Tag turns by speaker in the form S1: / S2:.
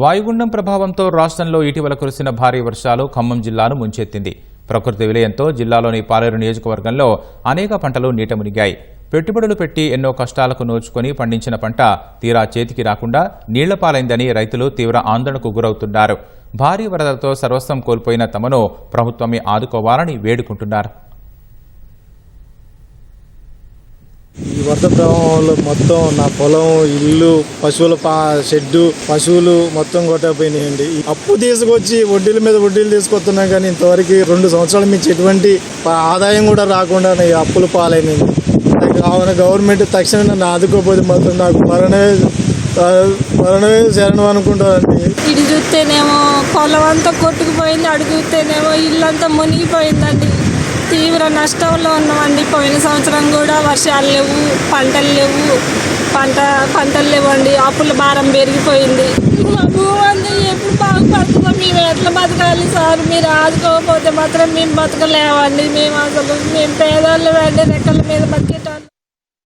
S1: వాయుగుండం ప్రభావంతో రాష్ట్రంలో ఇటీవల కురిసిన భారీ వర్షాలు ఖమ్మం జిల్లాను ముంచెత్తింది. ప్రకృతి విలయంతో జిల్లాలోని పాలేరు నియోజకవర్గంలో అనేక పంటలు నీట మునిగాయి. పెట్టుబడులు పెట్టి ఎన్నో కష్టాలకు నోచుకొని పండించిన పంట తీరా చేతికి రాకుండా నీళ్ళపాలైందని రైతులు తీవ్ర ఆందోళనకు గురవుతున్నారు. భారీ వరదలతో సర్వస్వం కోల్పోయిన తమను ప్రభుత్వమే ఆదుకోవాలని వేడుకుంటున్నారు.
S2: కొత్త ప్రభావంలో మొత్తం నా పొలం ఇల్లు పశువుల పా షెడ్డు పశువులు మొత్తం కొట్టకపోయినాయండి. ఈ అప్పు తీసుకొచ్చి వడ్డీల మీద వడ్డీలు తీసుకొస్తున్నాం కానీ ఇంతవరకు రెండు సంవత్సరాల మించి ఎటువంటి ఆదాయం కూడా రాకుండా ఈ అప్పుల పాలైనాయి కావున గవర్నమెంట్ తక్షణం నన్ను ఆదుకోకపోతే మాత్రం నాకు మరణమే మరణమే శరణం అనుకుంటానండి.
S3: ఇటు చూస్తేనేమో పొలం అంతా కొట్టుకుపోయింది అడుగుతేనేమో ఇల్లంతా మునిగిపోయిందండి. తీవ్ర నష్టంలో ఉన్నామండి. పోయిన సంవత్సరం కూడా వర్షాలు లేవు పంటలు లేవు. పంట పంటలు లేవండి. అప్పుల భారం పెరిగిపోయింది. మా భూమి ఎప్పుడు బాగుపడుతుందో మేము ఎట్లా బతకాలి సార్? మీరు ఆదుకోకపోతే మాత్రం మేము బతకలేమండి. మేము అసలు మేము పేదోళ్ళు వెళ్ళి రెక్కల మీద బతికేటోళ్ళు.